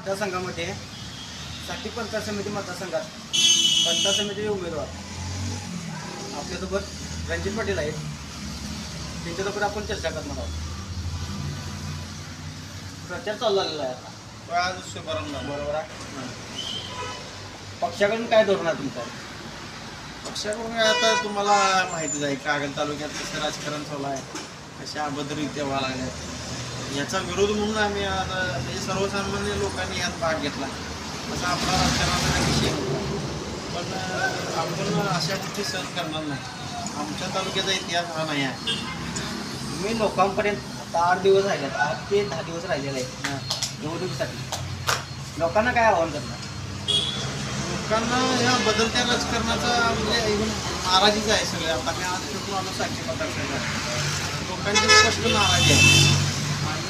मतदारसंघामध्ये साठी पंचायत समिती मतदारसंघात पंचायत समितीचे उमेदवार आपल्यासोबत रणजित पाटील आहेत. त्यांच्यासोबत आपण चर्चा करणार आहोत. प्रचार चालू झालेला आहे आता. आज शुभारंभ. झाला. बरोबर आहे. पक्षाकडून काय धोरण आहे तुमचं? पक्षाकडून काय आता तुम्हाला माहितीच आहे कागल तालुक्यात कसं राजकारण चालू आहे? कशा अभद्ररित्या व्हायला लागल्या याचा विरोध म्हणून आम्ही आता म्हणजे सर्वसामान्य लोकांनी यात भाग घेतला. असा आपला राजकारणाचा विषय पण आपण अशा गोष्टी सहन करणार नाही. आमच्या तालुक्याचा इतिहास हा नाही आहे. मी लोकांपर्यंत आता आठ दिवस राहिले आठ ते दहा दिवस राहिलेले आहेत. निवडणुकीसाठी. लोकांना काय आव्हान करणार? लोकांना या बदलत्या राजकारणाचा म्हणजे even नाराजीच आहे सगळे. आता मी आज फिरून आलो साक्षी पत्रकार लोकांची स्पष्ट नाराजी आहे.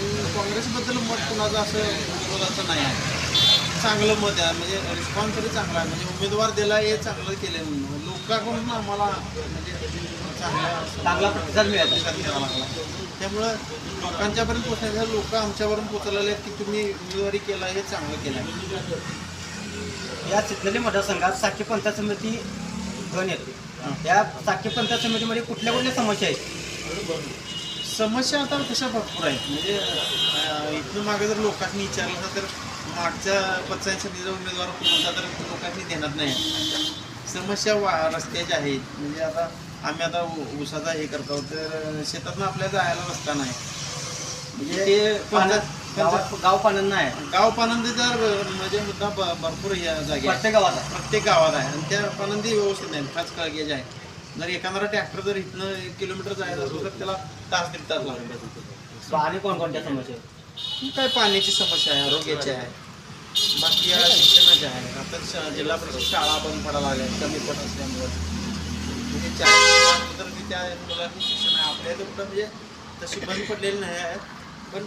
काँग्रेसबद्दल मत कुणाचं असं विरोधाचं नाही आहे. चांगलं मत आहे. म्हणजे रिस्पॉन्स तरी चांगला आहे. म्हणजे उमेदवार दिला हे चांगलं केलं म्हणून. लोकांकडून आम्हाला म्हणजे चांगला चांगला प्रतिसाद मिळाला त्यामुळं लोकांच्यापर्यंत पोचण्याचं लोक आमच्यापर्यंत पोचलेले आहेत की तुम्ही उमेदवारी केला हे चांगलं केलं आहे या चिखली मतदारसंघात साखी पंचायत समिती दोन येते. या साखी पंचायत समितीमध्ये कुठल्या कुठल्या समस्या आहेत? समस्या आता तशा भरपूर आहेत. म्हणजे अं, इथनं मागे जर लोकांनी विचारलं तर मागच्या पंचायत समितीचा उमेदवार कोण होता तर लोकांनी देणार नाही. समस्या वा रस्त्याच्या आहेत. म्हणजे आता आम्ही आता ऊसाचा हे करतो तर शेतातनं आपल्याला जायला रस्ता नाही. म्हणजे ते पंचायत- गावात गाव पाण्यात नाही. आहे. गाव पानंदी तर म्हणजे मुद्दा भ- भरपूर या जागी आहे. प्रत्येक गावात आहे. प्रत्येक गावात आहे. आणि त्या पानंदी व्यवस्थित नाही. खास काळगेज आहे. जर एखादा ट्रॅक्टर जर इथनं एक किलोमीटर जायचं असेल तर त्याला तास दीड तास लागतो आणि कोणकोणत्या समस्या आहेत? काय पाण्याची समस्या आहे आरोग्याची आहे. बाकी या शिक्षणाची आहे. आता श- जिल्हा परिषद शाळा बंद पडायला लागल्या कमी पट असल्यामुळे. म्हणजे चार तर त्या मुलांचं शिक्षण आहे. आपल्या इथं कुठं म्हणजे तशी बंद पडलेली नाही आहे. पण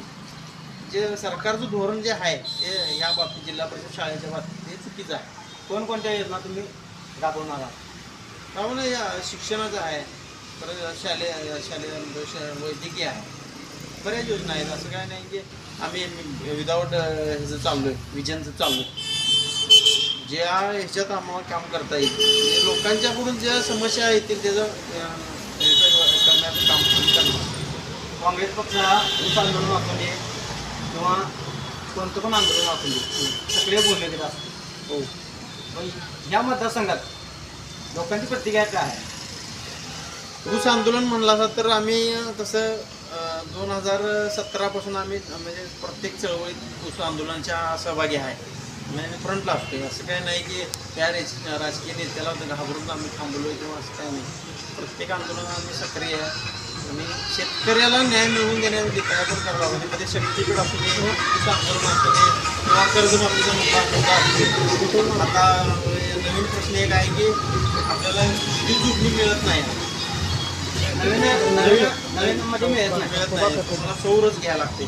जे सरकारचं धोरण जे आहे ते या बाबतीत जिल्हा परिषद शाळेच्या बाबतीत ते चुकीचं आहे. कोणकोणत्या योजना तुम्ही राबवणार आहात? त्यामुळे या शिक्षणाचं आहे. परत शालेय शालेय वैद्यकीय आहे. बऱ्याच योजना आहेत. असं काय नाही की आम्ही विदाऊट ह्याचं चाललो आहे विजनचं चाललो आहे ज्या ह्याच्यात आम्हाला काम करता येईल. म्हणजे लोकांच्याकडून ज्या समस्या येतील त्याचं करण्याचं काम करणार. काँग्रेस पक्ष हा ऊस आंदोलन असू दे किंवा कोणतं पण आंदोलन असू दे सगळे बोलले गेले असतात हो. पण ह्या मतदारसंघात लोकांची प्रतिक्रिया काय आहे? ऊस आंदोलन म्हणला असं तर आम्ही तसं दोन हजार सतरापासून आम्ही म्हणजे प्रत्येक चळवळीत ऊस आंदोलनाच्या सहभागी आहे. म्हणजे फ्रंटला असतो असं काही नाही की त्या राजकीय नेत्याला घाबरून आम्ही थांबलो किंवा असं काही नाही. प्रत्येक आंदोलन आम्ही सक्रिय आहे. आणि शेतकऱ्याला न्याय मिळवून देण्यासाठी काय पण करावं म्हणजे मध्ये शक्तीपीठ असू दे आंदोलन असू दे किंवा कर्जमाफीचा मुद्दा असू दे आता नवीन प्रश्न एक आहे की आपल्याला वीज जोडणी मिळत नाही नवीन नवीन नवीन मध्ये मिळत नाही मिळत नाही. सौरच घ्यायला लागते.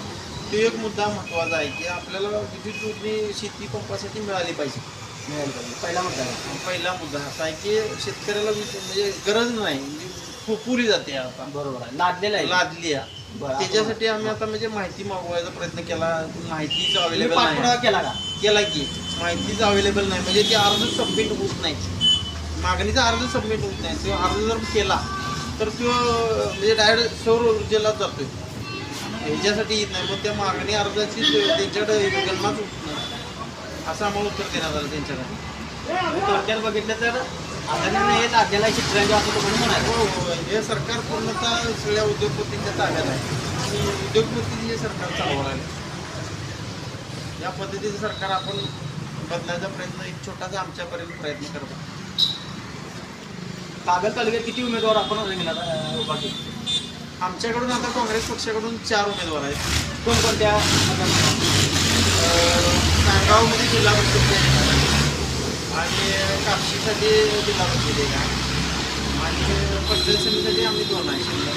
तो एक मुद्दा महत्त्वाचा आहे की आपल्याला विद्युत जोडणी शेती पंपासाठी मिळाली पाहिजे. मिळाली पाहिजे. पहिला मुद्दा पहिला मुद्दा असा आहे की शेतकऱ्याला म्हणजे गरज नाही. पु- पुरी जाते आता बरोबर आहे. लादलेला आहे. लादली आहे. बरं, त्याच्यासाठी आम्ही आता म्हणजे माहिती मागवायचा प्रयत्न केला. माहितीच तुम्ही अवेलेबल पाठपुरावा नाही केला का? केला की. माहितीच अवेलेबल नाही. म्हणजे ते अर्ज सबमिट होत नाही. मागणीचा अर्ज सबमिट होत नाही. तो अर्ज जर केला तर तो म्हणजे डायरेक्ट सौर ऊर्जेलाच जातोय. ह्याच्यासाठी येत नाही. मग त्या मागणी अर्जाची तो- त्यांच्याकडे गणनाच होत नाही. असं आम्हाला उत्तर देण्यात आलं त्यांच्याकडे. थोडक्यात बघितलं तर हो हो हे सरकार पूर्णतः सगळ्या उद्योगपतींच्या ताब्यात आहे. उद्योगपती हे सरकार चालवणार आहे. या पद्धतीचं सरकार आपण बदलायचा प्रयत्न एक छोटासा आमच्यापर्यंत प्रयत्न करत आहोत. कागद तालुक्यात किती उमेदवार आपण उभा केले? आमच्याकडून आता काँग्रेस पक्षाकडून चार उमेदवार आहेत. कोणकोणत्या? नांदगावमध्ये जिल्हा परिषद. आणि कापशीसाठी जिल्हा परिषद एक आहे आणि पंचायत समितीसाठी आम्ही दोन आहे शिल्लक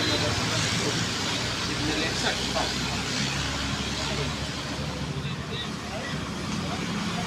साठ.